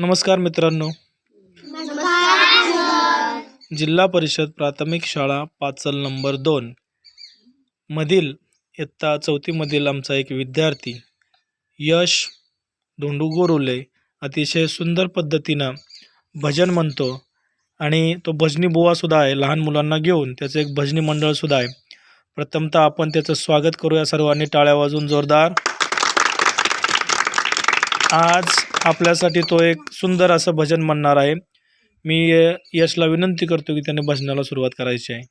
नमस्कार मित्रांनो. जिल्हा परिषद प्राथमिक शाळा पाचल नंबर दोन मधील इयत्ता चौथीमधील आमचा एक विद्यार्थी यश धोंडू गोरुले अतिशय सुंदर पद्धतीनं भजन म्हणतो आणि तो भजनी बुवासुद्धा आहे लहान मुलांना घेऊन त्याचं एक भजनी मंडळसुद्धा आहे. प्रथमतः आपण त्याचं स्वागत करूया सर्वांनी टाळ्या वाजवून जोरदार. आज आपल्यासाठी तो एक सुंदर असं भजन म्हणणार आहे. मी यशला विनंती करतो की त्याने भजनाला सुरुवात करायची आहे.